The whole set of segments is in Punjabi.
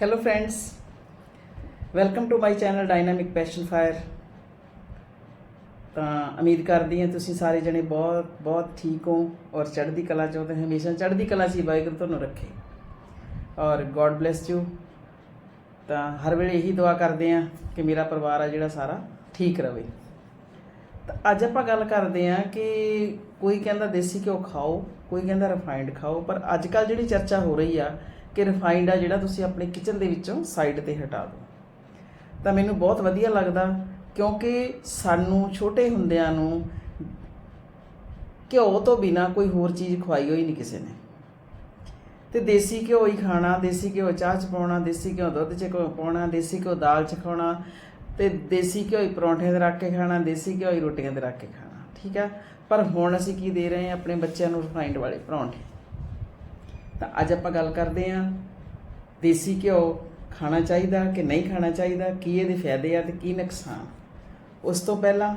Hello friends welcome to my channel dynamic passion fire ਤਾਂ ਉਮੀਦ ਕਰਦੀ ਹਾਂ ਤੁਸੀਂ ਸਾਰੇ ਜਣੇ ਬਹੁਤ ਬਹੁਤ ਠੀਕ ਹੋ ਔਰ ਚੜ੍ਹਦੀ ਕਲਾ ਚ ਹੋ ਹਮੇਸ਼ਾ ਚੜ੍ਹਦੀ ਕਲਾ ਚ ਵਾਹਿਗੁਰੂ ਤੁਹਾਨੂੰ ਰੱਖੇ। ਔਰ ਗੋਡ ਬlesਸ ਯੂ ਤਾਂ ਹਰ ਵੇਲੇ ਇਹੀ ਦੁਆ ਕਰਦੇ ਹਾਂ ਕਿ ਮੇਰਾ ਪਰਿਵਾਰ ਆ ਜਿਹੜਾ ਸਾਰਾ ਠੀਕ ਰਵੇ। ਤਾਂ ਅੱਜ ਆਪਾਂ ਗੱਲ ਕਰਦੇ ਹਾਂ ਕਿ ਕੋਈ ਕਹਿੰਦਾ ਦੇਸੀ ਘਿਓ ਖਾਓ, ਕੋਈ ਕਹਿੰਦਾ ਰਿਫਾਈਨਡ ਖਾਓ, ਪਰ ਅੱਜ ਕੱਲ ਜਿਹੜੀ ਚਰਚਾ ਹੋ ਰਹੀ ਆ ਕਿ ਰਿਫਾਈਨਡ ਆ ਜਿਹੜਾ ਤੁਸੀਂ ਆਪਣੇ ਕਿਚਨ ਦੇ ਵਿੱਚੋਂ ਸਾਈਡ ਤੇ ਹਟਾ ਦਿਓ। ਤਾਂ ਮੈਨੂੰ ਬਹੁਤ ਵਧੀਆ ਲੱਗਦਾ, ਕਿਉਂਕਿ ਸਾਨੂੰ ਛੋਟੇ ਹੁੰਦਿਆਂ ਨੂੰ ਘਿਓ ਤੋਂ ਬਿਨਾ ਕੋਈ ਹੋਰ ਚੀਜ਼ ਖਵਾਈ ਹੋਈ ਨਹੀਂ ਕਿਸੇ ਨੇ। ਤੇ ਦੇਸੀ ਘਿਓ ਹੀ ਖਾਣਾ, ਦੇਸੀ ਘਿਓ ਚਾਹ ਚ ਪਾਉਣਾ, ਦੇਸੀ ਘਿਓ ਦੁੱਧ ਚ ਘਿਓ ਪਾਉਣਾ, ਦੇਸੀ ਘਿਓ ਦਾਲ ਚ ਖਾਣਾ, ਤੇ ਦੇਸੀ ਘਿਓ ਹੀ ਪਰੌਂਠੇ ਤੇ ਰੱਖ ਕੇ ਖਾਣਾ, ਦੇਸੀ ਘਿਓ ਹੀ ਰੋਟੀਆਂ ਦੇ ਰੱਖ ਕੇ ਖਾਣਾ, ਠੀਕ ਆ? ਪਰ ਹੁਣ ਅਸੀਂ ਕੀ ਦੇ ਰਹੇ ਹਾਂ ਆਪਣੇ ਬੱਚਿਆਂ ਨੂੰ ਰਿਫਾਈਨਡ ਵਾਲੇ ਪਰੌਂਠੇ। ਤਾਂ ਅੱਜ ਆਪਾਂ ਗੱਲ ਕਰਦੇ ਹਾਂ ਦੇਸੀ ਘਿਓ ਖਾਣਾ ਚਾਹੀਦਾ ਕਿ ਨਹੀਂ ਖਾਣਾ ਚਾਹੀਦਾ, ਕੀ ਇਹਦੇ ਫਾਇਦੇ ਆ ਤੇ ਕੀ ਨੁਕਸਾਨ। ਉਸ ਤੋਂ ਪਹਿਲਾਂ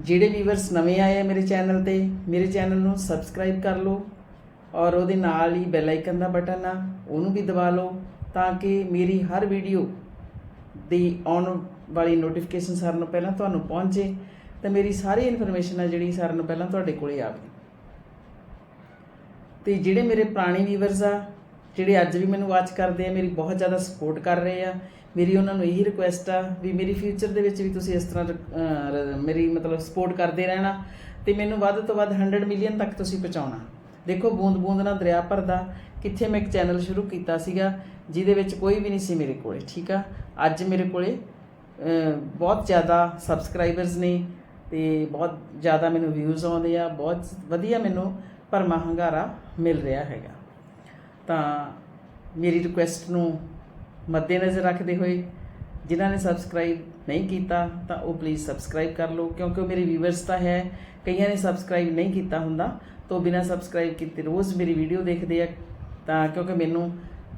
ਜਿਹੜੇ ਵੀਵਰਸ ਨਵੇਂ ਆਏ ਆ ਮੇਰੇ ਚੈਨਲ ਤੇ, ਮੇਰੇ ਚੈਨਲ ਨੂੰ ਸਬਸਕ੍ਰਾਈਬ ਕਰ ਲਓ ਔਰ ਉਹਦੇ ਨਾਲ ਹੀ ਬੈਲ ਆਈਕਨ ਦਾ ਬਟਨ ਆ, ਉਹਨੂੰ ਵੀ ਦਬਾ ਲਓ ਤਾਂ ਕਿ ਮੇਰੀ ਹਰ ਵੀਡੀਓ ਦੀ ਆਉਣ ਵਾਲੀ ਨੋਟੀਫਿਕੇਸ਼ਨ ਸਾਰਿਆਂ ਨੂੰ ਪਹਿਲਾਂ ਤੁਹਾਨੂੰ ਪਹੁੰਚੇ ਤੇ ਮੇਰੀ ਸਾਰੀ ਇਨਫੋਰਮੇਸ਼ਨ ਆ ਜਿਹੜੀ ਸਾਰਿਆਂ ਨੂੰ ਪਹਿਲਾਂ ਤੁਹਾਡੇ ਕੋਲੇ ਆਵੇ ਤੇ ਜਿਹੜੇ ਮੇਰੇ ਪੁਰਾਣੇ ਵੀਵਰਸ ਆ, ਜਿਹੜੇ ਅੱਜ ਵੀ ਮੈਨੂੰ ਵਾਚ ਕਰਦੇ ਆ, ਮੇਰੀ ਬਹੁਤ ਜ਼ਿਆਦਾ ਸਪੋਰਟ ਕਰ ਰਹੇ ਆ, ਮੇਰੀ ਉਹਨਾਂ ਨੂੰ ਇਹੀ ਰਿਕੁਐਸਟ ਆ ਵੀ ਮੇਰੀ ਫਿਊਚਰ ਦੇ ਵਿੱਚ ਵੀ ਤੁਸੀਂ ਇਸ ਤਰ੍ਹਾਂ ਮੇਰੀ ਮਤਲਬ ਸਪੋਰਟ ਕਰਦੇ ਰਹਿਣਾ ਤੇ ਮੈਨੂੰ ਵੱਧ ਤੋਂ ਵੱਧ 100 ਮਿਲੀਅਨ ਤੱਕ ਤੁਸੀਂ ਪਹੁੰਚਾਉਣਾ। ਦੇਖੋ ਬੂੰਦ ਬੂੰਦ ਨਾਲ ਦਰਿਆ ਭਰਦਾ, ਕਿੱਥੇ ਮੈਂ ਇੱਕ ਚੈਨਲ ਸ਼ੁਰੂ ਕੀਤਾ ਸੀਗਾ, ਜਿਹਦੇ ਵਿੱਚ ਕੋਈ ਵੀ ਨਹੀਂ ਸੀ ਮੇਰੇ ਕੋਲੇ, ਠੀਕ ਆ? ਅੱਜ ਮੇਰੇ ਕੋਲੇ ਬਹੁਤ ਜ਼ਿਆਦਾ ਸਬਸਕ੍ਰਾਈਬਰਸ ਨੇ ਤੇ ਬਹੁਤ ਜ਼ਿਆਦਾ ਮੈਨੂੰ ਵਿਊਜ਼ ਆਉਂਦੇ ਆ, ਬਹੁਤ ਵਧੀਆ ਮੈਨੂੰ ਭਰਮਾ ਹੰਗਾਰਾ ਮਿਲ ਰਿਹਾ ਹੈਗਾ। ਤਾਂ ਮੇਰੀ ਰਿਕੁਐਸਟ ਨੂੰ ਮੱਦੇਨਜ਼ਰ ਰੱਖਦੇ ਹੋਏ ਜਿਨ੍ਹਾਂ ਨੇ ਸਬਸਕ੍ਰਾਈਬ ਨਹੀਂ ਕੀਤਾ, ਤਾਂ ਉਹ ਪਲੀਜ਼ ਸਬਸਕ੍ਰਾਈਬ ਕਰ ਲਓ, ਕਿਉਂਕਿ ਉਹ ਮੇਰੇ ਵੀਵਰਸ ਤਾਂ ਹੈ, ਕਈਆਂ ਨੇ ਸਬਸਕ੍ਰਾਈਬ ਨਹੀਂ ਕੀਤਾ ਹੁੰਦਾ, ਤਾਂ ਉਹ ਬਿਨਾਂ ਸਬਸਕ੍ਰਾਈਬ ਕੀਤੇ ਰੋਜ਼ ਮੇਰੀ ਵੀਡੀਓ ਦੇਖਦੇ ਆ, ਤਾਂ ਕਿਉਂਕਿ ਮੈਨੂੰ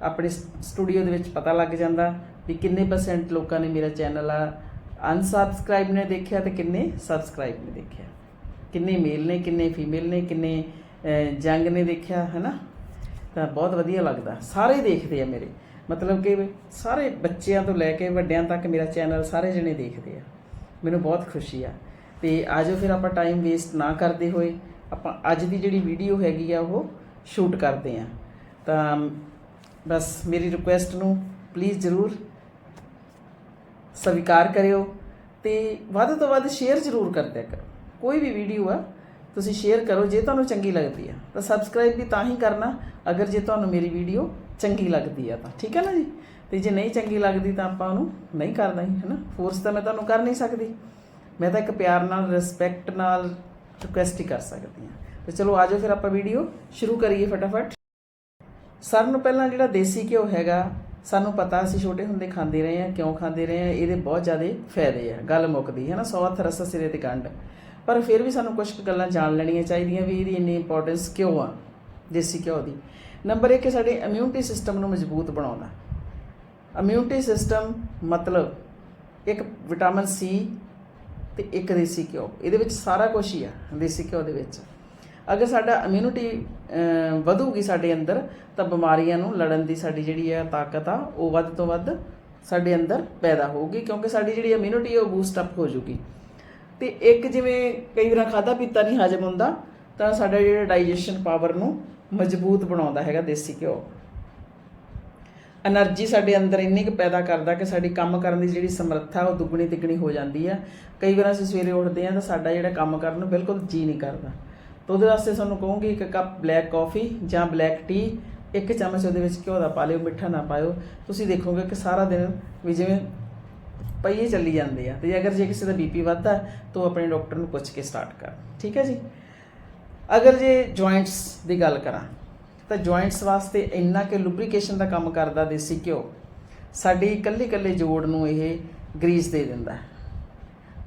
ਆਪਣੇ ਸਟੂਡੀਓ ਦੇ ਵਿੱਚ ਪਤਾ ਲੱਗ ਜਾਂਦਾ ਵੀ ਕਿੰਨੇ ਪਰਸੈਂਟ ਲੋਕਾਂ ਨੇ ਮੇਰਾ ਚੈਨਲ ਆ ਅਨਸਬਸਕ੍ਰਾਈਬ ਨੇ ਦੇਖਿਆ ਤੇ ਕਿੰਨੇ ਸਬਸਕ੍ਰਾਈਬ ਨੇ ਦੇਖਿਆ। ਕਿੰਨੇ ਮੇਲ ਨੇ, ਕਿੰਨੇ ਫੀਮੇਲ ਨੇ, ਕਿੰਨੇ ਜੰਗ ਨੇ ਦੇਖਿਆ ਹੈ ਨਾ ਤਾਂ ਬਹੁਤ ਵਧੀਆ ਲੱਗਦਾ। ਸਾਰੇ ਦੇਖਦੇ ਆ ਮੇਰੇ। ਮਤਲਬ ਕਿ ਸਾਰੇ ਬੱਚਿਆਂ ਤੋਂ ਲੈ ਕੇ ਵੱਡਿਆਂ ਤੱਕ ਮੇਰਾ ਚੈਨਲ ਸਾਰੇ ਜਣੇ ਦੇਖਦੇ ਆ। ਮੈਨੂੰ ਬਹੁਤ ਖੁਸ਼ੀ ਆ। ਤੇ ਆਜੋ ਫਿਰ ਆਪਾਂ ਟਾਈਮ ਵੇਸਟ ਨਾ ਕਰਦੇ ਹੋਏ, ਆਪਾਂ ਅੱਜ ਦੀ ਜਿਹੜੀ ਵੀਡੀਓ ਹੈਗੀ ਆ, ਉਹ ਸ਼ੂਟ ਕਰਦੇ ਆ। ਤਾਂ, ਬਸ ਮੇਰੀ ਰਿਕੁਐਸਟ ਨੂੰ ਪਲੀਜ਼ ਜ਼ਰੂਰ ਸਵੀਕਾਰ ਕਰਿਓ ਤੇ ਵੱਧ ਤੋਂ ਵੱਧ ਸ਼ੇਅਰ ਜ਼ਰੂਰ ਕਰ ਦਿਆ ਕਰੋ। ਕੋਈ ਵੀ ਵੀਡੀਓ ਆ ਤੁਸੀਂ ਸ਼ੇਅਰ ਕਰੋ, ਜੇ ਤੁਹਾਨੂੰ ਚੰਗੀ ਲੱਗਦੀ ਆ, ਤਾਂ ਸਬਸਕ੍ਰਾਈਬ ਵੀ ਤਾਂ ਹੀ ਕਰਨਾ, ਅਗਰ ਜੇ ਤੁਹਾਨੂੰ ਮੇਰੀ ਵੀਡੀਓ ਚੰਗੀ ਲੱਗਦੀ ਆ ਤਾਂ। ਠੀਕ ਹੈ ਨਾ ਜੀ? ਤੇ ਜੇ ਨਹੀਂ ਚੰਗੀ ਲੱਗਦੀ ਤਾਂ ਆਪਾਂ ਉਹਨੂੰ ਨਹੀਂ ਕਰਨਾ ਹੀ ਹੈ ਨਾ ਫੋਰਸ ਤਾਂ ਮੈਂ ਤੁਹਾਨੂੰ ਕਰ ਨਹੀਂ ਸਕਦੀ। ਮੈਂ ਤਾਂ ਇੱਕ ਪਿਆਰ ਨਾਲ ਰਿਸਪੈਕਟ ਨਾਲ ਰਿਕੁਐਸਟ ਹੀ ਕਰ ਸਕਦੀ ਹਾਂ ਤੇ ਚਲੋ ਆਜੋ ਫਿਰ ਆਪਾਂ ਵੀਡੀਓ ਸ਼ੁਰੂ ਕਰੀਏ ਫਟਾਫਟ। ਸਾਰਿਆਂ ਨੂੰ ਪਹਿਲਾਂ ਜਿਹੜਾ ਦੇਸੀ ਘਿਓ ਹੈਗਾ, ਸਾਨੂੰ ਪਤਾ ਅਸੀਂ ਛੋਟੇ ਹੁੰਦੇ ਖਾਂਦੇ ਰਹੇ ਆ, ਕਿਉਂ ਖਾਂਦੇ ਰਹੇ ਆ, ਇਹਦੇ ਬਹੁਤ ਜ਼ਿਆਦਾ ਫਾਇਦੇ ਆ, ਗੱਲ ਮੁੱਕਦੀ ਹੈ ਨਾ ਸੌ ਹੱਥ ਰਸ ਸਿਰੇ ਤੇ ਗੰਢ। ਪਰ ਫਿਰ ਵੀ ਸਾਨੂੰ ਕੁਝ ਕੁ ਗੱਲਾਂ ਜਾਣ ਲੈਣੀਆਂ ਚਾਹੀਦੀਆਂ ਵੀ ਇਹਦੀ ਇੰਨੀ ਇੰਪੋਰਟੈਂਸ ਕਿਉਂ ਆ, ਦੇਸੀ ਘਿਓ ਦੀ। ਨੰਬਰ 1 ਸਾਡੇ ਇਮਿਊਨਿਟੀ ਸਿਸਟਮ ਨੂੰ ਮਜ਼ਬੂਤ ਬਣਾਉਂਦਾ। ਇਮਿਊਨਿਟੀ ਸਿਸਟਮ ਮਤਲਬ ਇੱਕ ਵਿਟਾਮਿਨ ਸੀ ਤੇ ਇੱਕ ਦੇਸੀ ਘਿਓ। ਇਹਦੇ ਵਿੱਚ ਸਾਰਾ ਕੁਝ ਹੀ ਆ, ਦੇਸੀ ਘਿਓ ਦੇ ਵਿੱਚ। ਅਗਰ ਸਾਡਾ ਇਮਿਊਨਿਟੀ ਵਧੂਗੀ ਸਾਡੇ ਅੰਦਰ, ਤਾਂ ਬਿਮਾਰੀਆਂ ਨੂੰ ਲੜਨ ਦੀ ਸਾਡੀ ਜਿਹੜੀ ਹੈ ਤਾਕਤ ਆ, ਉਹ ਵੱਧ ਤੋਂ ਵੱਧ ਸਾਡੇ ਅੰਦਰ ਪੈਦਾ ਹੋਊਗੀ, ਕਿਉਂਕਿ ਸਾਡੀ ਜਿਹੜੀ ਇਮਿਊਨਿਟੀ ਉਹ ਬੂਸਟ ਅਪ ਹੋ ਜਾਊਗੀ ਤੇ ਇੱਕ ਜਿਵੇਂ ਕਈ ਵਾਰ ਖਾਦਾ ਪੀਤਾ ਨਹੀਂ ਹਜਮ ਹੁੰਦਾ, ਤਾਂ ਸਾਡਾ ਜਿਹੜਾ ਡਾਈਜੈਸ਼ਨ ਪਾਵਰ ਨੂੰ ਮਜ਼ਬੂਤ ਬਣਾਉਂਦਾ ਹੈਗਾ ਦੇਸੀ ਘਿਓ। એનર્ਜੀ ਸਾਡੇ ਅੰਦਰ ਇੰਨੀ ਕੁ ਪੈਦਾ ਕਰਦਾ ਕਿ ਸਾਡੀ ਕੰਮ ਕਰਨ ਦੀ ਜਿਹੜੀ ਸਮਰੱਥਾ, ਉਹ ਦੁੱਗਣੀ ਤਿੱਗਣੀ ਹੋ ਜਾਂਦੀ ਆ। ਕਈ ਵਾਰ ਅਸੀਂ ਸਵੇਰੇ ਉੱਠਦੇ ਆ ਤਾਂ ਸਾਡਾ ਜਿਹੜਾ ਕੰਮ ਕਰਨ ਨੂੰ ਬਿਲਕੁਲ ਜੀ ਨਹੀਂ ਕਰਦਾ। ਤਾਂ ਉਹਦੇ ਵਾਸਤੇ ਸਾਨੂੰ ਕਹੂੰਗੀ ਇੱਕ ਕੱਪ ਬਲੈਕ ਕਾਫੀ ਜਾਂ ਬਲੈਕ ਟੀ ਇੱਕ ਚਮਚ ਉਹਦੇ ਵਿੱਚ ਘਿਓ ਦਾ ਪਾ ਲਿਓ, ਮਿੱਠਾ ਨਾ ਪਾਇਓ। ਤੁਸੀਂ ਦੇਖੋਗੇ ਕਿ ਸਾਰਾ ਦਿਨ ਵੀ ਜਿਵੇਂ ਪਈਏ ਚੱਲੀ ਜਾਂਦੇ ਆ। ਤੇ ਅਗਰ ਜੇ ਕਿਸੇ ਦਾ ਬੀਪੀ ਵੱਧਦਾ, ਤਾਂ ਉਹ ਆਪਣੇ ਡਾਕਟਰ ਨੂੰ ਪੁੱਛ ਕੇ ਸਟਾਰਟ ਕਰ। ਠੀਕ ਹੈ ਜੀ? ਅਗਰ ਜੇ ਜੁਆਇੰਟਸ ਦੀ ਗੱਲ ਕਰਾਂ, ਤਾਂ ਜੁਆਇੰਟਸ ਵਾਸਤੇ ਇੰਨਾ ਕਿ ਲੁਬਰੀਕੇਸ਼ਨ ਦਾ ਕੰਮ ਕਰਦਾ ਦੇਸੀ ਘਿਓ, ਸਾਡੀ ਇਕੱਲੀ ਇਕੱਲੇ ਜੋੜ ਨੂੰ ਇਹ ਗਰੀਸ ਦੇ ਦਿੰਦਾ ਹੈ।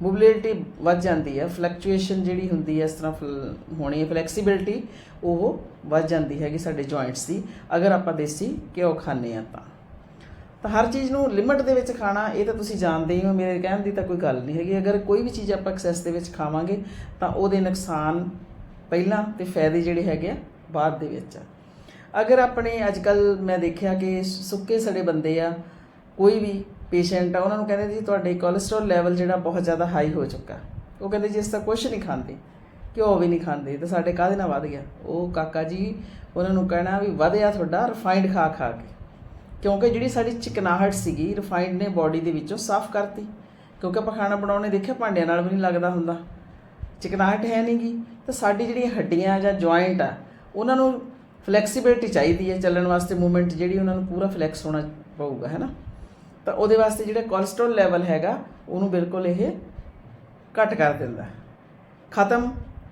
ਮੋਬਿਲਿਟੀ ਵੱਧ ਜਾਂਦੀ ਹੈ ਫਲਕਚੁਏਸ਼ਨ ਜਿਹੜੀ ਹੁੰਦੀ ਹੈ, ਇਸ ਤਰ੍ਹਾਂ ਫਲ- ਹੋਣੀ ਹੈ ਫਲੈਕਸੀਬਿਲਟੀ ਉਹ ਵੱਧ ਜਾਂਦੀ ਹੈਗੀ ਸਾਡੇ ਜੁਆਇੰਟਸ ਦੀ। ਅਗਰ ਆਪਾਂ ਦੇਸੀ ਘਿਓ ਖਾਂਦੇ ਆ ਤਾਂ। ਤਾਂ ਹਰ ਚੀਜ਼ ਨੂੰ ਲਿਮਟ ਦੇ ਵਿੱਚ ਖਾਣਾ, ਇਹ ਤਾਂ ਤੁਸੀਂ ਜਾਣਦੇ ਹੀ ਹੋ, ਮੇਰੇ ਕਹਿਣ ਦੀ ਤਾਂ ਕੋਈ ਗੱਲ ਨਹੀਂ ਹੈਗੀ। ਅਗਰ ਕੋਈ ਵੀ ਚੀਜ਼ ਆਪਾਂ ਐਕਸੈਸ ਦੇ ਵਿੱਚ ਖਾਵਾਂਗੇ, ਤਾਂ ਉਹਦੇ ਨੁਕਸਾਨ ਪਹਿਲਾਂ ਤੇ ਫਾਇਦੇ ਜਿਹੜੇ ਹੈਗੇ ਆ, ਬਾਅਦ ਦੇ ਵਿੱਚ ਆ। ਅਗਰ ਆਪਣੇ ਅੱਜ ਕੱਲ ਮੈਂ ਦੇਖਿਆ ਕਿ ਸੁੱਕੇ ਸੜੇ ਬੰਦੇ ਆ, ਕੋਈ ਵੀ ਪੇਸ਼ੈਂਟ ਆ, ਉਹਨਾਂ ਨੂੰ ਕਹਿੰਦੇ ਜੀ, ਤੁਹਾਡੇ ਕੋਲੇਸਟ੍ਰੋਲ ਲੈਵਲ ਜਿਹੜਾ ਬਹੁਤ ਜ਼ਿਆਦਾ ਹਾਈ ਹੋ ਚੁੱਕਾ। ਉਹ ਕਹਿੰਦੇ ਜੀ ਇਸ ਤਾਂ ਕੁਝ ਨਹੀਂ ਖਾਂਦੇ, ਘਿਓ ਵੀ ਨਹੀਂ ਖਾਂਦੇ, ਤਾਂ ਸਾਡੇ ਕਾਹਦੇ ਨਾਲ ਵੱਧ ਗਿਆ? ਉਹ ਕਾਕਾ ਜੀ, ਉਹਨਾਂ ਨੂੰ ਕਹਿਣਾ ਵੀ, ਵਧਿਆ ਤੁਹਾਡਾ ਰਿਫਾਈਨਡ ਖਾ ਖਾ ਕੇ। ਕਿਉਂਕਿ ਜਿਹੜੀ ਸਾਡੀ ਚਿਕਨਾਹਟ ਸੀਗੀ ਰਿਫਾਈਨਡ ਨੇ ਬਾਡੀ ਦੇ ਵਿੱਚੋਂ ਸਾਫ਼ ਕਰਤੀ। ਕਿਉਂਕਿ ਆਪਾਂ ਖਾਣਾ ਬਣਾਉਣੇ ਦੇਖਿਆ ਭਾਂਡਿਆਂ ਨਾਲ ਵੀ ਨਹੀਂ ਲੱਗਦਾ ਹੁੰਦਾ। ਚਿਕਨਾਹਟ ਹੈ ਨਹੀਂਗੀ ਤਾਂ ਸਾਡੀ ਜਿਹੜੀਆਂ ਹੱਡੀਆਂ ਜਾਂ ਜੁਆਇੰਟ ਆ, ਉਹਨਾਂ ਨੂੰ ਫਲੈਕਸੀਬਿਲਟੀ ਚਾਹੀਦੀ ਹੈ ਚੱਲਣ ਵਾਸਤੇ। ਮੂਵਮੈਂਟ ਜਿਹੜੀ ਉਹਨਾਂ ਨੂੰ ਪੂਰਾ ਫਲੈਕਸ ਹੋਣਾ ਪਊਗਾ, ਹੈ ਨਾ? ਤਾਂ ਉਹਦੇ ਵਾਸਤੇ ਜਿਹੜਾ ਕੋਲੇਸਟ੍ਰੋਲ ਲੈਵਲ ਹੈਗਾ, ਉਹਨੂੰ ਬਿਲਕੁਲ ਇਹ ਘਟ ਕਰ ਦਿੰਦਾ। ਖਤਮ।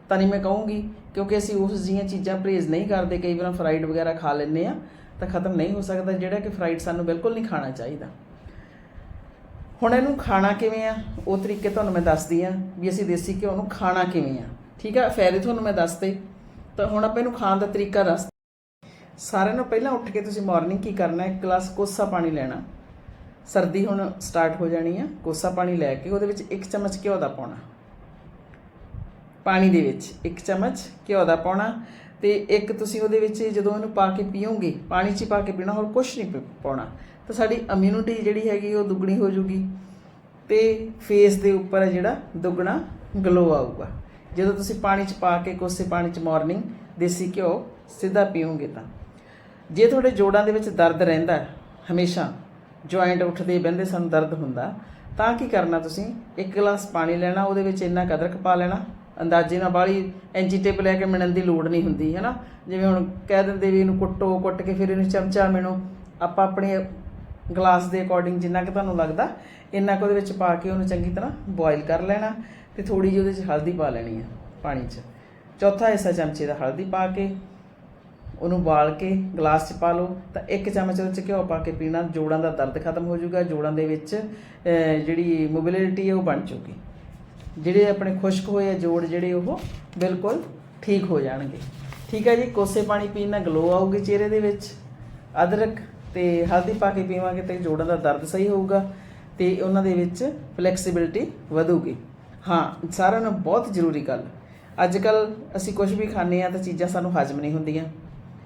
ਤਾਂ ਨਹੀਂ ਮੈਂ ਕਹੂੰਗੀ, ਕਿਉਂਕਿ ਅਸੀਂ ਉਸ ਜੀਆਂ ਚੀਜ਼ਾਂ ਪਰਹੇਜ਼ ਨਹੀਂ ਕਰਦੇ। ਕਈ ਵਾਰ ਫਰਾਈਡ ਵਗੈਰਾ ਖਾ ਲੈਂਦੇ ਆ ਤਾਂ ਖਤਮ ਨਹੀਂ ਹੋ ਸਕਦਾ, ਜਿਹੜਾ ਕਿ ਫਰਾਈਡ ਸਾਨੂੰ ਬਿਲਕੁਲ ਨਹੀਂ ਖਾਣਾ ਚਾਹੀਦਾ। ਹੁਣ ਇਹਨੂੰ ਖਾਣਾ ਕਿਵੇਂ ਆ? ਉਹ ਤਰੀਕੇ ਤੁਹਾਨੂੰ ਮੈਂ ਦੱਸਦੀ ਆ ਵੀ ਅਸੀਂ ਦੇਸੀ ਘਿਓ ਨੂੰ ਖਾਣਾ ਕਿਵੇਂ ਆ। ਠੀਕ ਆ? ਫਾਇਦੇ ਤੁਹਾਨੂੰ ਮੈਂ ਦੱਸਤੇ ਤਾਂ ਹੁਣ ਆਪਾਂ ਇਹਨੂੰ ਖਾਣ ਦਾ ਤਰੀਕਾ ਦੱਸ ਸਾਰਿਆਂ ਨੂੰ ਪਹਿਲਾਂ ਉੱਠ ਕੇ ਤੁਸੀਂ ਮਾਰਨਿੰਗ ਕੀ ਕਰਨਾ ਹੈ? ਇੱਕ ਗਲਾਸ ਕੋਸਾ ਪਾਣੀ ਲੈਣਾ। ਸਰਦੀ ਹੁਣ ਸਟਾਰਟ ਹੋ ਜਾਣੀ ਆ। ਕੋਸਾ ਪਾਣੀ ਲੈ ਕੇ ਉਹਦੇ ਵਿੱਚ ਇੱਕ ਚਮਚ ਘਿਓ ਦਾ ਪਾਉਣਾ। ਪਾਣੀ ਦੇ ਵਿੱਚ ਇੱਕ ਚਮਚ ਘਿਓ ਦਾ ਪਾਉਣਾ। ਤੇ ਇੱਕ ਤੁਸੀਂ ਉਹਦੇ ਵਿੱਚ ਜਦੋਂ ਇਹਨੂੰ ਪਾ ਕੇ ਪੀਓਗੇ, ਪਾਣੀ 'ਚ ਪਾ ਕੇ ਪੀਣਾ, ਹੋਰ ਕੁਝ ਨਹੀਂ ਪ- ਪਾਉਣਾ। ਤਾਂ ਸਾਡੀ ਇਮਿਊਨਿਟੀ ਜਿਹੜੀ ਹੈਗੀ ਉਹ ਦੁੱਗਣੀ ਹੋ ਜੂਗੀ ਤੇ ਫੇਸ ਦੇ ਉੱਪਰ ਹੈ ਜਿਹੜਾ ਦੁੱਗਣਾ ਗਲੋ ਆਊਗਾ। ਜਦੋਂ ਤੁਸੀਂ ਪਾਣੀ 'ਚ ਪਾ ਕੇ ਕੋਸੇ ਪਾਣੀ 'ਚ ਮਾਰਨਿੰਗ ਦੇਸੀ ਘਿਓ ਸਿੱਧਾ ਪੀਓਗੇ ਤਾਂ। ਜੇ ਤੁਹਾਡੇ ਜੋੜਾਂ ਦੇ ਵਿੱਚ ਦਰਦ ਰਹਿੰਦਾ ਹਮੇਸ਼ਾ ਜੁਆਇੰਟ ਉੱਠਦੇ ਬਹਿੰਦੇ ਸਾਨੂੰ ਦਰਦ ਹੁੰਦਾ, ਤਾਂ ਕੀ ਕਰਨਾ ਤੁਸੀਂ? ਇੱਕ ਗਲਾਸ ਪਾਣੀ ਲੈਣਾ, ਉਹਦੇ ਵਿੱਚ ਇੰਨਾ ਕਦਰਕ ਪਾ ਲੈਣਾ ਅੰਦਾਜ਼ੇ ਨਾਲ ਬਾਹਲੀ ਐਂਜੀ ਟੇਪ ਲੈ ਕੇ ਮਿਣਨ ਦੀ ਲੋੜ ਨਹੀਂ ਹੁੰਦੀ ਹੈ ਨਾ ਜਿਵੇਂ ਹੁਣ ਕਹਿ ਦਿੰਦੇ ਵੀ ਇਹਨੂੰ ਕੁੱਟੋ, ਕੁੱਟ ਕੇ ਫਿਰ ਇਹਨੂੰ ਚਮਚਾ ਮਿਣੋ। ਆਪਾਂ ਆਪਣੇ ਗਲਾਸ ਦੇ ਅਕੋਰਡਿੰਗ ਜਿੰਨਾ ਕਿ ਤੁਹਾਨੂੰ ਲੱਗਦਾ, ਇੰਨਾ ਕੁ ਉਹਦੇ ਵਿੱਚ ਪਾ ਕੇ ਉਹਨੂੰ ਚੰਗੀ ਤਰ੍ਹਾਂ ਬੋਇਲ ਕਰ ਲੈਣਾ ਤੇ ਥੋੜੀ ਜਿਹੀ ਉਹਦੇ 'ਚ ਹਲਦੀ ਪਾ ਲੈਣੀ ਆ ਪਾਣੀ 'ਚ। ਚੌਥਾ ਹਿੱਸਾ ਚਮਚੇ ਦਾ ਹਲਦੀ ਪਾ ਕੇ ਉਹਨੂੰ ਉਬਾਲ ਕੇ ਗਲਾਸ 'ਚ ਪਾ ਲਓ। ਤਾਂ ਇੱਕ ਚਮਚ ਉਹਦੇ 'ਚ ਘਿਓ ਪਾ ਕੇ ਪੀਣਾ, ਜੋੜਾਂ ਦਾ ਦਰਦ ਖਤਮ ਹੋ ਜਾਊਗਾ, ਜੋੜਾਂ ਦੇ ਵਿੱਚ ਜਿਹੜੀ ਮੋਬਿਲਿਟੀ ਹੈ ਉਹ ਬਣ ਚੁੱਕੀ ਜਿਹੜੇ ਆਪਣੇ ਖੁਸ਼ਕ ਹੋਏ ਆ ਜੋੜ ਜਿਹੜੇ ਉਹ ਬਿਲਕੁਲ ਠੀਕ ਹੋ ਜਾਣਗੇ। ਠੀਕ ਹੈ ਜੀ, ਕੋਸੇ ਪਾਣੀ ਪੀਣ ਨਾਲ ਗਲੋ ਆਊਗੀ ਚਿਹਰੇ ਦੇ ਵਿੱਚ, ਅਦਰਕ ਤੇ ਹਲਦੀ ਪਾ ਕੇ ਪੀਵਾਂਗੇ ਤੇ ਜੋੜਾਂ ਦਾ ਦਰਦ ਸਹੀ ਹੋਊਗਾ ਤੇ ਉਹਨਾਂ ਦੇ ਵਿੱਚ ਫਲੈਕਸੀਬਿਲਿਟੀ ਵਧੂਗੀ। ਹਾਂ, ਸਾਰਿਆਂ ਨੂੰ ਬਹੁਤ ਜ਼ਰੂਰੀ ਗੱਲ। ਅੱਜ ਕੱਲ ਅਸੀਂ ਕੁਝ ਵੀ ਖਾਂਦੇ ਆ ਤਾਂ ਚੀਜ਼ਾਂ ਸਾਨੂੰ ਹਜਮ ਨਹੀਂ ਹੁੰਦੀਆਂ।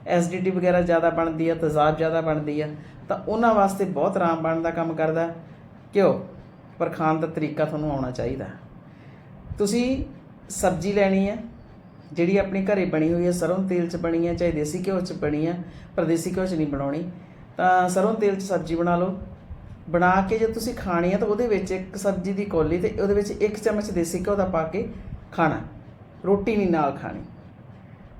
ਐਸਿਡਿਟੀ ਵਗੈਰਾ ਜ਼ਿਆਦਾ ਬਣਦੀ ਆ, ਤੇਜ਼ਾਬ ਜ਼ਿਆਦਾ ਬਣਦੀ ਆ, ਤਾਂ ਉਹਨਾਂ ਵਾਸਤੇ ਬਹੁਤ ਆਰਾਮ ਬਣਨ ਦਾ ਕੰਮ ਕਰਦਾ। ਕਿਉਂ? ਪਰ ਖਾਣ ਦਾ ਤਰੀਕਾ ਤੁਹਾਨੂੰ ਆਉਣਾ ਚਾਹੀਦਾ। ਤੁਸੀਂ ਸਬਜ਼ੀ ਲੈਣੀ ਹੈ ਜਿਹੜੀ ਆਪਣੇ ਘਰੇ ਬਣੀ ਹੋਈ ਹੈ ਸਰੋਂ ਤੇਲ 'ਚ ਬਣੀ ਹੈ ਚਾਹੇ ਦੇਸੀ ਘਿਓ 'ਚ ਬਣੀ ਹੈ ਪਰ ਦੇਸੀ ਘਿਓ 'ਚ ਨਹੀਂ ਬਣਾਉਣੀ, ਤਾਂ ਸਰੋਂ ਤੇਲ 'ਚ ਸਬਜ਼ੀ ਬਣਾ ਲਓ। ਬਣਾ ਕੇ ਜੇ ਤੁਸੀਂ ਖਾਣੀ ਹੈ ਤਾਂ ਉਹਦੇ ਵਿੱਚ ਇੱਕ ਸਬਜ਼ੀ ਦੀ ਕੌਲੀ ਤੇ ਉਹਦੇ ਵਿੱਚ ਇੱਕ ਚਮਚ ਦੇਸੀ ਘਿਓ ਦਾ ਪਾ ਕੇ ਖਾਣਾ, ਰੋਟੀ ਨਹੀਂ ਨਾਲ ਖਾਣੀ।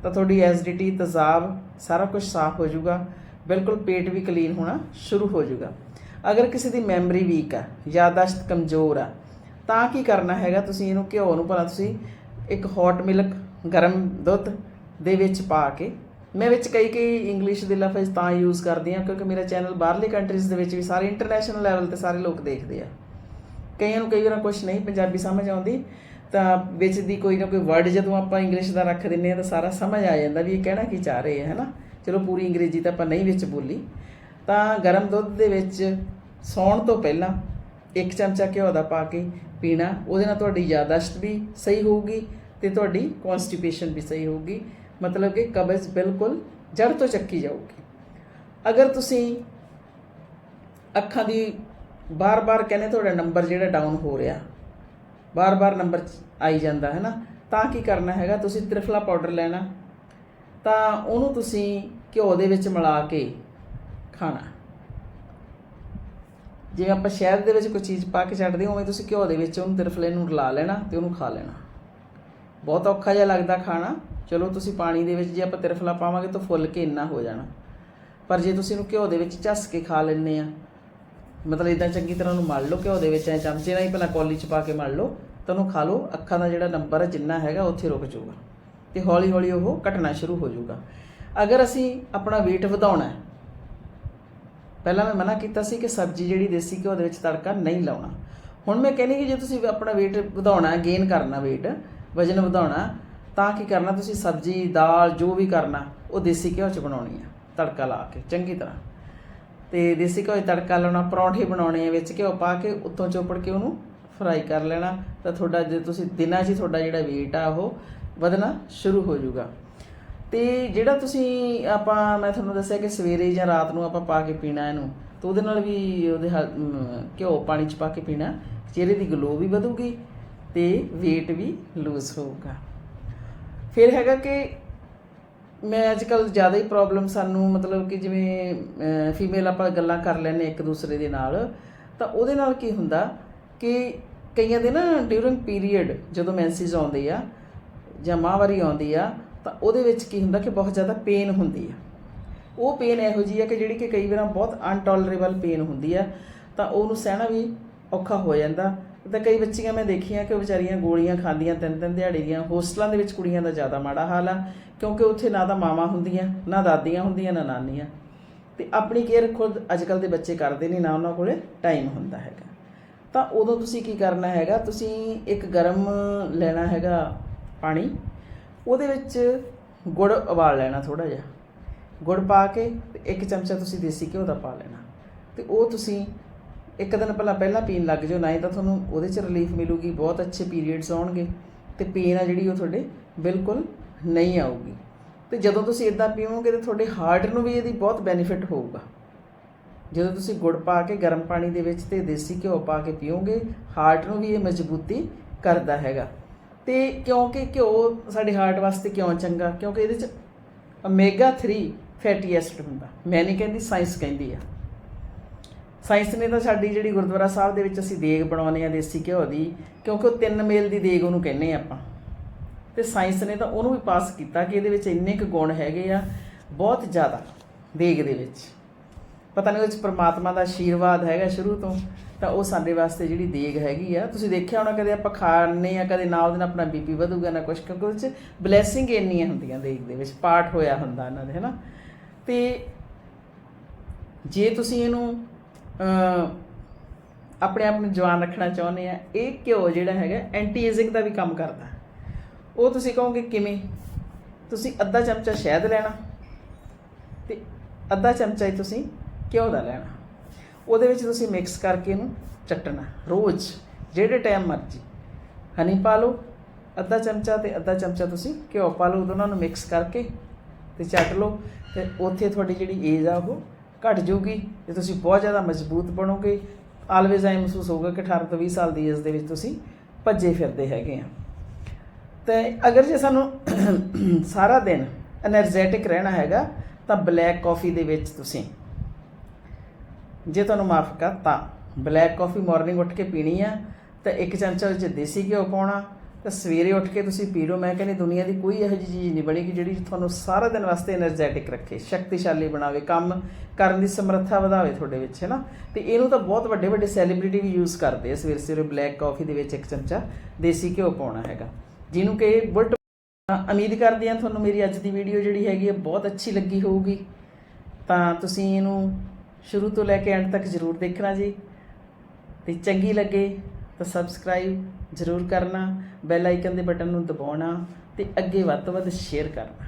ਤਾਂ ਤੁਹਾਡੀ ਐਸਿਡਿਟੀ, ਤਜ਼ਾਬ, ਸਾਰਾ ਕੁਝ ਸਾਫ਼ ਹੋ ਜਾਊਗਾ, ਬਿਲਕੁਲ ਪੇਟ ਵੀ ਕਲੀਨ ਹੋਣਾ ਸ਼ੁਰੂ ਹੋ ਜਾਊਗਾ। ਅਗਰ ਕਿਸੇ ਦੀ ਮੈਮਰੀ ਵੀਕ ਆ, ਯਾਦਾਸ਼ਤ ਕਮਜ਼ੋਰ ਆ ਤਾਂ ਕੀ ਕਰਨਾ ਹੈਗਾ? ਤੁਸੀਂ ਇਹਨੂੰ ਘਿਓ ਨੂੰ ਭਲਾ ਤੁਸੀਂ ਇੱਕ ਹੌਟ ਮਿਲਕ ਗਰਮ ਦੁੱਧ ਦੇ ਵਿੱਚ ਪਾ ਕੇ, ਮੈਂ ਵਿੱਚ ਕਈ ਕਈ ਇੰਗਲਿਸ਼ ਦੇ ਲਫ਼ਜ਼ ਤਾਂ ਯੂਜ਼ ਕਰਦੀ ਹਾਂ, ਕਿਉਂਕਿ ਮੇਰਾ ਚੈਨਲ ਬਾਹਰਲੇ ਕੰਟਰੀਜ਼ ਦੇ ਵਿੱਚ ਵੀ ਸਾਰੇ ਇੰਟਰਨੈਸ਼ਨਲ ਲੈਵਲ ਤੇ ਸਾਰੇ ਲੋਕ ਦੇਖਦੇ ਆ। ਕਈਆਂ ਨੂੰ ਕਈ ਵਾਰ ਕੁਝ ਨਹੀਂ ਪੰਜਾਬੀ ਸਮਝ ਆਉਂਦੀ, ਤਾਂ ਵਿੱਚ ਦੀ ਕੋਈ ਨਾ ਕੋਈ ਵਰਡ ਜਦੋਂ ਆਪਾਂ ਇੰਗਲਿਸ਼ ਦਾ ਰੱਖ ਦਿੰਨੇ ਆ ਤਾਂ ਸਾਰਾ ਸਮਝ ਆ ਜਾਂਦਾ ਵੀ ਇਹ ਕਹਿਣਾ ਕੀ ਚਾਹ ਰਹੇ ਆ, ਹੈਨਾ? ਚਲੋ ਪੂਰੀ ਅੰਗਰੇਜ਼ੀ ਤਾਂ ਆਪਾਂ ਨਹੀਂ ਵਿੱਚ ਬੋਲੀ। ਤਾਂ ਗਰਮ ਦੁੱਧ ਦੇ ਵਿੱਚ ਸੌਣ ਤੋਂ ਪਹਿਲਾਂ ਇੱਕ ਚਮਚਾ ਘਿਓ ਦਾ ਪਾ ਕੇ ਪੀਣਾ, ਉਹਦੇ ਨਾਲ ਤੁਹਾਡੀ ਯਾਦਾਸ਼ਤ ਵੀ ਸਹੀ ਹੋਊਗੀ ਤੇ ਤੁਹਾਡੀ ਕਨਸਟੀਪੇਸ਼ਨ ਵੀ ਸਹੀ ਹੋਊਗੀ। ਮਤਲਬ ਕਿ ਕਬਜ਼ ਬਿਲਕੁਲ ਜੜ ਤੋਂ ਚੱਕੀ ਜਾਊਗੀ। ਅਗਰ ਤੁਸੀਂ ਅੱਖਾਂ ਦੀ ਬਾਰ-ਬਾਰ ਕਹਿੰਦੇ ਤੁਹਾਡਾ ਨੰਬਰ ਜਿਹੜਾ ਡਾਊਨ ਹੋ ਰਿਹਾ, ਬਾਰ-ਬਾਰ ਨੰਬਰ ਆਈ ਜਾਂਦਾ ਹੈ ਨਾ ਤਾਂ ਕੀ ਕਰਨਾ ਹੈਗਾ? ਤੁਸੀਂ ਤ੍ਰਿਫਲਾ ਪਾਊਡਰ ਲੈਣਾ, ਤਾਂ ਉਹਨੂੰ ਤੁਸੀਂ ਘਿਓ ਦੇ ਵਿੱਚ ਮਿਲਾ ਕੇ ਖਾਣਾ। ਜਿਵੇਂ ਆਪਾਂ ਸ਼ਹਿਦ ਦੇ ਵਿੱਚ ਕੋਈ ਚੀਜ਼ ਪਾ ਕੇ ਛੱਡਦੇ ਹਾਂ, ਉਵੇਂ ਤੁਸੀਂ ਘਿਓ ਦੇ ਵਿੱਚ ਉਹਨੂੰ ਤ੍ਰਿਫਲੇ ਨੂੰ ਰਲਾ ਲੈਣਾ ਤੇ ਉਹਨੂੰ ਖਾ ਲੈਣਾ। ਬਹੁਤ ਔਖਾ ਜਿਹਾ ਲੱਗਦਾ ਖਾਣਾ। ਚਲੋ ਤੁਸੀਂ ਪਾਣੀ ਦੇ ਵਿੱਚ ਜੇ ਆਪਾਂ ਤ੍ਰਿਫਲਾ ਪਾਵਾਂਗੇ ਤਾਂ ਫੁੱਲ ਕੇ ਇੰਨਾ ਹੋ ਜਾਣਾ। ਪਰ ਜੇ ਤੁਸੀਂ ਇਹਨੂੰ ਘਿਓ ਦੇ ਵਿੱਚ ਝੱਸ ਕੇ ਖਾ ਲੈਂਦੇ ਆ ਮਤਲਬ ਇਦਾਂ ਚੰਗੀ ਤਰ੍ਹਾਂ ਉਹਨੂੰ ਮਲ ਲਓ ਘਿਓ ਦੇ ਵਿੱਚ, ਐ ਚਮਚੇ ਨਾਲ ਹੀ ਪਹਿਲਾਂ ਕੌਲੀ 'ਚ ਪਾ ਕੇ ਮਲ ਲਓ, ਤਾਂ ਉਹਨੂੰ ਖਾ ਲਓ। ਅੱਖਾਂ ਦਾ ਜਿਹੜਾ ਨੰਬਰ ਹੈ ਜਿੰਨਾ ਹੈਗਾ, ਉੱਥੇ ਰੁਕ ਜਾਊਗਾ। ਤੇ ਹੌਲੀ ਹੌਲੀ ਉਹ ਘਟਣਾ ਸ਼ੁਰੂ ਹੋ ਜਾਊਗਾ। ਅਗਰ ਅਸੀਂ ਆਪਣਾ weight ਵਧਾਉਣਾ ਹੈ ਪਹਿਲਾਂ ਮੈਂ ਮਨਾ ਕੀਤਾ ਸੀ ਕਿ ਸਬਜ਼ੀ ਜਿਹੜੀ ਦੇਸੀ ਘਿਓ ਦੇ ਵਿੱਚ ਤੜਕਾ ਨਹੀਂ ਲਾਉਣਾ। ਹੁਣ ਮੈਂ ਕਹਿੰਦੀ ਕਿ ਜੇ ਤੁਸੀਂ ਆਪਣਾ weight ਵਧਾਉਣਾ ਗੇਨ ਕਰਨਾ weight, ਵਜਨ ਵਧਾਉਣਾ, ਤਾਂ ਕੀ ਕਰਨਾ ਤੁਸੀਂ? ਸਬਜ਼ੀ, ਦਾਲ, ਜੋ ਵੀ ਕਰਨਾ, ਉਹ ਦੇਸੀ ਘਿਓ 'ਚ ਬਣਾਉਣੀ ਆ ਤੜਕਾ ਲਾ ਕੇ, ਚੰਗੀ ਤਰ੍ਹਾਂ। ਤੇ ਦੇਸੀ ਘਿਓ 'ਚ ਤੜਕਾ ਲਾਉਣਾ, ਪਰੌਂਠੇ ਬਣਾਉਣੇ ਆ ਵਿੱਚ ਘਿਓ ਪਾ ਕੇ, ਉੱਤੋਂ ਚੋਪੜ ਕੇ ਉਹਨੂੰ ਫਰਾਈ ਕਰ ਲੈਣਾ। ਤਾਂ ਤੁਹਾਡਾ ਜੇ ਤੁਸੀਂ ਦਿਨਾਂ 'ਚ ਹੀ ਤੁਹਾਡਾ ਜਿਹੜਾ weight ਆ, ਉਹ ਵਧਣਾ ਸ਼ੁਰੂ ਹੋ ਜਾਊਗਾ। ਤੇ ਜਿਹੜਾ ਤੁਸੀਂ ਆਪਾਂ, ਮੈਂ ਤੁਹਾਨੂੰ ਦੱਸਿਆ ਕਿ ਸਵੇਰੇ ਜਾਂ ਰਾਤ ਨੂੰ ਆਪਾਂ ਪਾ ਕੇ ਪੀਣਾ ਇਹਨੂੰ, ਤਾਂ ਉਹਦੇ ਨਾਲ ਵੀ ਉਹਦੇ ਹਲ- ਘਿਓ ਪਾਣੀ ਚ ਪਾ ਕੇ ਪੀਣਾ, ਚਿਹਰੇ ਦੀ ਗਲੋ ਵੀ ਵਧੂਗੀ ਤੇ weight ਵੀ ਲੂਜ਼ ਹੋਊਗਾ। ਫਿਰ ਹੈਗਾ ਕਿ ਮੈਂ ਅੱਜ ਕੱਲ ਜ਼ਿਆਦਾ ਹੀ ਪ੍ਰੋਬਲਮ ਸਾਨੂੰ ਮਤਲਬ ਕਿ ਜਿਵੇਂ ਫੀਮੇਲ ਆਪਾਂ ਗੱਲਾਂ ਕਰ ਲੈਂਦੇ ਇੱਕ ਦੂਸਰੇ ਦੇ ਨਾਲ, ਤਾਂ ਉਹਦੇ ਨਾਲ ਕੀ ਹੁੰਦਾ ਕਿ ਕਈਆਂ ਦੇ ਨਾ ਡਿਊਰਿੰਗ ਪੀਰੀਅਡ ਜਦੋਂ ਮੈਂਸਿਸ ਆਉਂਦੇ ਆ ਜਾਂ ਮਾਹਵਾਰੀ ਆਉਂਦੀ ਆ ਤਾਂ ਉਹਦੇ ਵਿੱਚ ਕੀ ਹੁੰਦਾ ਕਿ ਬਹੁਤ ਜ਼ਿਆਦਾ ਪੇਨ ਹੁੰਦੀ ਆ। ਉਹ ਪੇਨ ਇਹੋ ਜੀ ਹੈ ਕਿ ਜਿਹੜੀ ਕਿ ਕਈ ਵਾਰ ਬਹੁਤ ਅਨਟੋਲਰੇਬਲ ਪੇਨ ਹੁੰਦੀ ਆ, ਤਾਂ ਉਹਨੂੰ ਸਹਿਣਾ ਵੀ ਔਖਾ ਹੋ ਜਾਂਦਾ। ਤਾਂ ਕਈ ਬੱਚੀਆਂ ਮੈਂ ਦੇਖੀਆਂ ਕਿ ਉਹ ਵਿਚਾਰੀਆਂ ਗੋਲੀਆਂ ਖਾਂਦੀਆਂ, ਤਿੰਨ ਤਿੰਨ ਦਿਹਾੜੀ ਦੀਆਂ, ਹੋਸਟਲਾਂ ਦੇ ਵਿੱਚ ਕੁੜੀਆਂ ਦਾ ਜ਼ਿਆਦਾ ਮਾੜਾ ਹਾਲ ਆ, ਕਿਉਂਕਿ ਉੱਥੇ ਨਾ ਤਾਂ ਮਾਵਾਂ ਹੁੰਦੀਆਂ, ਨਾ ਦਾਦੀਆਂ ਹੁੰਦੀਆਂ, ਨਾ ਨਾਨੀਆਂ। ਤੇ ਆਪਣੀ ਕੇਅਰ ਖੁਦ ਅੱਜ ਕੱਲ ਦੇ ਬੱਚੇ ਕਰਦੇ ਨਹੀਂ, ਨਾ ਉਹਨਾਂ ਕੋਲੇ ਟਾਈਮ ਹੁੰਦਾ ਹੈਗਾ। ਤਾਂ ਉਦੋਂ ਤੁਸੀਂ ਕੀ ਕਰਨਾ ਹੈਗਾ? ਤੁਸੀਂ ਇੱਕ ਗਰਮ ਲੈਣਾ ਹੈਗਾ ਪਾਣੀ ਉਹਦੇ ਵਿੱਚ ਗੁੜ ਉਬਾਲ ਲੈਣਾ ਥੋੜਾ ਜਿਹਾ। ਗੁੜ ਪਾ ਕੇ ਤੇ ਇੱਕ ਚਮਚਾ ਤੁਸੀਂ ਦੇਸੀ ਘਿਓ ਦਾ ਪਾ ਲੈਣਾ। ਤੇ ਉਹ ਤੁਸੀਂ ਇੱਕ ਦਿਨ ਪਹਿਲਾਂ ਪਹਿਲਾਂ ਪੀਣ ਲੱਗ ਜਾਓ ਨਹੀਂ ਤਾਂ ਤੁਹਾਨੂੰ ਉਹਦੇ 'ਚ ਰਿਲੀਫ ਮਿਲੂਗੀ, ਬਹੁਤ ਅੱਛੇ ਪੀਰੀਅਡਸ ਆਉਣਗੇ। ਤੇ ਪੇਨ ਆ ਜਿਹੜੀ ਉਹ ਤੁਹਾਡੇ ਬਿਲਕੁਲ ਨਹੀਂ ਆਊਗੀ। ਤੇ ਜਦੋਂ ਤੁਸੀਂ ਇਦਾਂ ਪੀਓਗੇ ਤੇ ਤੁਹਾਡੇ ਹਾਰਟ ਨੂੰ ਵੀ ਇਹਦੀ ਬਹੁਤ ਬੈਨੀਫਿਟ ਹੋਊਗਾ। ਜਦੋਂ ਤੁਸੀਂ ਗੁੜ ਪਾ ਕੇ ਗਰਮ ਪਾਣੀ ਦੇ ਵਿੱਚ ਤੇ ਦੇਸੀ ਘਿਓ ਪਾ ਕੇ ਪੀਓਗੇ ਹਾਰਟ ਨੂੰ ਵੀ ਇਹ ਮਜ਼ਬੂਤੀ ਕਰਦਾ ਹੈਗਾ। ਤੇ ਕਿਉਂਕਿ ਘਿਓ ਸਾਡੇ ਹਾਰਟ ਵਾਸਤੇ ਕਿਉਂ ਚੰਗਾ? ਕਿਉਂਕਿ ਇਹਦੇ ਚ ਓਮੇਗਾ 3 ਫੈਟੀ ਐਸਿਡ ਹੁੰਦਾ। ਮੈਂ ਨਹੀਂ ਕਹਿੰਦੀ ਸਾਇੰਸ ਕਹਿੰਦੀ ਆ। ਸਾਇੰਸ ਨੇ ਤਾਂ ਸਾਡੀ ਜਿਹੜੀ ਗੁਰਦੁਆਰਾ ਸਾਹਿਬ ਦੇ ਵਿੱਚ ਅਸੀਂ ਦੇਗ ਬਣਾਉਂਦੇ ਆ ਦੇਸੀ ਘਿਓ ਦੀ, ਕਿਉਂਕਿ ਉਹ ਤਿੰਨ ਮੇਲ ਦੀ ਦੇਗ ਉਹਨੂੰ ਕਹਿੰਦੇ ਆ ਆਪਾਂ। ਤੇ ਸਾਇੰਸ ਨੇ ਤਾਂ ਉਹਨੂੰ ਵੀ ਪਾਸ ਕੀਤਾ ਕਿ ਇਹਦੇ ਵਿੱਚ ਇੰਨੇ ਕੁ ਗੁਣ ਹੈਗੇ ਆ, ਬਹੁਤ ਜ਼ਿਆਦਾ ਦੇਗ ਦੇ ਵਿੱਚ। ਪਤਾ ਨਹੀਂ ਉਹ 'ਚ ਪ੍ਰਮਾਤਮਾ ਦਾ ਆਸ਼ੀਰਵਾਦ ਹੈਗਾ ਸ਼ੁਰੂ ਤੋਂ, ਤਾਂ ਉਹ ਸਾਡੇ ਵਾਸਤੇ ਜਿਹੜੀ ਦੇਗ ਹੈਗੀ ਆ। ਤੁਸੀਂ ਦੇਖਿਆ ਹੋਣਾ ਕਦੇ ਆਪਾਂ ਖਾਣੇ ਆ, ਕਦੇ ਨਾ ਉਹਦੇ ਨਾਲ ਆਪਣਾ ਬੀਪੀ ਵਧੂਗਾ ਨਾ ਕੁਛ, ਕਿਉਂਕਿ ਉਹਦੇ 'ਚ ਬਲੇਸਿੰਗ ਇੰਨੀਆਂ ਹੁੰਦੀਆਂ ਦੇਗ ਦੇ ਵਿੱਚ, ਪਾਠ ਹੋਇਆ ਹੁੰਦਾ ਇਹਨਾਂ ਦੇ, ਹੈਨਾ? ਤੇ ਜੇ ਤੁਸੀਂ ਇਹਨੂੰ ਆਪਣੇ ਆਪ ਨੂੰ ਜਵਾਨ ਰੱਖਣਾ ਚਾਹੁੰਦੇ ਆ, ਇਹ ਘਿਓ ਜਿਹੜਾ ਹੈਗਾ ਐਂਟੀ ਏਜਿੰਗ ਦਾ ਵੀ ਕੰਮ ਕਰਦਾ। ਉਹ ਤੁਸੀਂ ਕਹੋਗੇ ਕਿਵੇਂ? ਤੁਸੀਂ ਅੱਧਾ ਚਮਚਾ ਸ਼ਹਿਦ ਲੈਣਾ ਤੇ ਅੱਧਾ ਚਮਚਾ ਹੀ ਤੁਸੀਂ ਘਿਓ ਦਾ ਲੈਣਾ। ਉਹਦੇ ਵਿੱਚ ਤੁਸੀਂ ਮਿਕਸ ਕਰਕੇ ਇਹਨੂੰ ਚਟਣਾ। ਰੋਜ਼, ਜਿਹੜੇ ਟਾਈਮ ਮਰਜ਼ੀ। ਹਨੀ ਪਾ ਲਓ, ਅੱਧਾ ਚਮਚਾ ਤੇ ਅੱਧਾ ਚਮਚਾ ਤੁਸੀਂ ਘਿਓ ਪਾ ਲਓ, ਦੋਨਾਂ ਨੂੰ ਮਿਕਸ ਕਰਕੇ ਤੇ ਚੱਟ ਲਓ ਤੇ ਉੱਥੇ ਤੁਹਾਡੀ ਜਿਹੜੀ ਏਜ ਆ ਉਹ ਘਟ ਜਾਊਗੀ। ਤੇ ਤੁਸੀਂ ਬਹੁਤ ਜ਼ਿਆਦਾ ਮਜ਼ਬੂਤ ਬਣੋਗੇ ਆਲਵੇਜ਼ ਐ ਮਹਿਸੂਸ ਹੋਊਗਾ ਕਿ 18 ਤੋਂ 20 ਸਾਲ ਦੀ ਏਜ ਦੇ ਵਿੱਚ ਤੁਸੀਂ ਭੱਜੇ ਫਿਰਦੇ ਹੈਗੇ ਆ। ਤੇ ਅਗਰ ਜੇ ਸਾਨੂੰ ਸਾਰਾ ਦਿਨ ਐਨਰਜੈਟਿਕ ਰਹਿਣਾ ਹੈਗਾ, ਤਾਂ ਬਲੈਕ ਕਾਫੀ ਦੇ ਵਿੱਚ ਤੁਸੀਂ ਜੇ ਤੁਹਾਨੂੰ ਮਾਫ ਕਰ ਤਾਂ ਬਲੈਕ ਕਾਫੀ ਮਾਰਨਿੰਗ ਉੱਠ ਕੇ ਪੀਣੀ ਆ, ਤਾਂ ਇੱਕ ਚਮਚਾ ਵਿੱਚ ਦੇਸੀ ਘਿਓ ਪਾਉਣਾ, ਤਾਂ ਸਵੇਰੇ ਉੱਠ ਕੇ ਤੁਸੀਂ ਪੀ ਲਓ। ਮੈਂ ਕਹਿੰਦੀ ਦੁਨੀਆ ਦੀ ਕੋਈ ਇਹੋ ਜਿਹੀ ਚੀਜ਼ ਨਹੀਂ ਬਣੀ ਕਿ ਜਿਹੜੀ ਤੁਹਾਨੂੰ ਸਾਰਾ ਦਿਨ ਵਾਸਤੇ એનર્ਜੈਟਿਕ ਰੱਖੇ, ਸ਼ਕਤੀਸ਼ਾਲੀ ਬਣਾਵੇ, ਕੰਮ ਕਰਨ ਦੀ ਸਮਰੱਥਾ ਵਧਾਵੇ ਤੁਹਾਡੇ ਵਿੱਚ, ਹੈ ਨਾ? ਤੇ ਇਹਨੂੰ ਤਾਂ ਬਹੁਤ ਵੱਡੇ ਵੱਡੇ ਸੈਲੀਬ੍ਰਿਟੀ ਵੀ ਯੂਜ਼ ਕਰਦੇ ਆ। ਸਵੇਰੇ ਸਵੇਰੇ ਬਲੈਕ ਕਾਫੀ ਦੇ ਵਿੱਚ ਇੱਕ ਚਮਚਾ ਦੇਸੀ ਘਿਓ ਪਾਉਣਾ ਹੈਗਾ। ਜਿਹਨੂੰ ਕਿ ਬੁਲਟ ਉਮੀਦ ਕਰਦੇ ਆ ਤੁਹਾਨੂੰ ਮੇਰੀ ਅੱਜ ਦੀ ਵੀਡੀਓ ਜਿਹੜੀ ਹੈਗੀ ਹੈ ਬਹੁਤ ਅੱਛੀ ਲੱਗੀ ਹੋਊਗੀ। ਤਾਂ ਤੁਸੀਂ ਇਹਨੂੰ ਸ਼ੁਰੂ ਤੋਂ ਲੈ ਕੇ ਐਂਡ ਤੱਕ ਜ਼ਰੂਰ ਦੇਖਣਾ ਜੀ। ਤੇ ਚੰਗੀ ਲੱਗੇ ਤਾਂ ਸਬਸਕ੍ਰਾਈਬ ਜ਼ਰੂਰ ਕਰਨਾ ਬੈਲ ਆਈਕਨ ਦੇ ਬਟਨ ਨੂੰ ਦਬਾਉਣਾ ਤੇ ਅੱਗੇ ਵੱਧ ਤੋਂ ਵੱਧ ਸ਼ੇਅਰ ਕਰਨਾ।